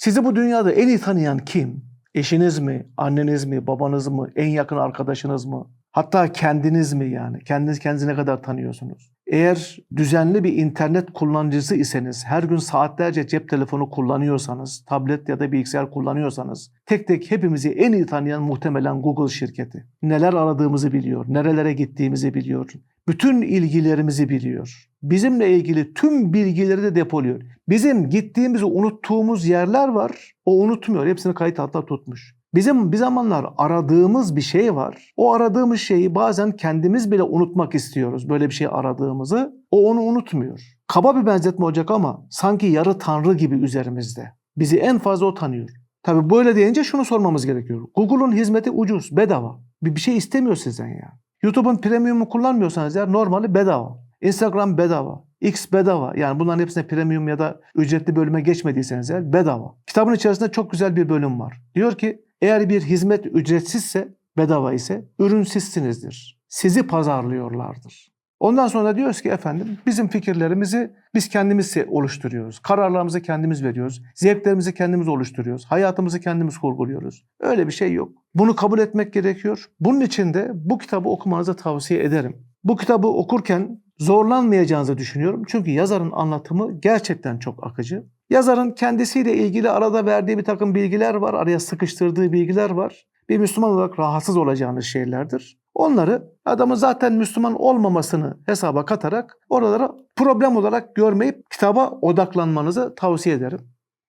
Sizi bu dünyada en iyi tanıyan kim? Eşiniz mi, anneniz mi, babanız mı, en yakın arkadaşınız mı? Hatta kendiniz mi yani? Kendiniz kendinizi ne kadar tanıyorsunuz? Eğer düzenli bir internet kullanıcısı iseniz, her gün saatlerce cep telefonu kullanıyorsanız, tablet ya da bilgisayar kullanıyorsanız, tek tek hepimizi en iyi tanıyan muhtemelen Google şirketi. Neler aradığımızı biliyor, nerelere gittiğimizi biliyor, bütün ilgilerimizi biliyor. Bizimle ilgili tüm bilgileri de depoluyor. Bizim gittiğimizi unuttuğumuz yerler var, o unutmuyor. Hepsini kayıt altına tutmuş. Bizim bir zamanlar aradığımız bir şey var. O aradığımız şeyi bazen kendimiz bile unutmak istiyoruz. Böyle bir şey aradığımızı. O onu unutmuyor. Kaba bir benzetme olacak ama sanki yarı tanrı gibi üzerimizde. Bizi en fazla o tanıyor. Tabii böyle deyince şunu sormamız gerekiyor. Google'un hizmeti ucuz, bedava. Bir, bir şey istemiyor sizden ya. YouTube'un premium'u kullanmıyorsanız eğer normali bedava. Instagram bedava. X bedava. Yani bunların hepsine premium ya da ücretli bölüme geçmediyseniz eğer bedava. Kitabın içerisinde çok güzel bir bölüm var. Diyor ki eğer bir hizmet ücretsizse, bedava ise ürün sizsinizdir. Sizi pazarlıyorlardır. Ondan sonra diyoruz ki efendim bizim fikirlerimizi biz kendimiz oluşturuyoruz. Kararlarımızı kendimiz veriyoruz. Zevklerimizi kendimiz oluşturuyoruz. Hayatımızı kendimiz kurguluyoruz. Öyle bir şey yok. Bunu kabul etmek gerekiyor. Bunun için de bu kitabı okumanızı tavsiye ederim. Bu kitabı okurken zorlanmayacağınızı düşünüyorum. Çünkü yazarın anlatımı gerçekten çok akıcı. Yazarın kendisiyle ilgili arada verdiği bir takım bilgiler var. Araya sıkıştırdığı bilgiler var. Bir Müslüman olarak rahatsız olacağınız şeylerdir. Onları adamın zaten Müslüman olmamasını hesaba katarak oralara problem olarak görmeyip kitaba odaklanmanızı tavsiye ederim.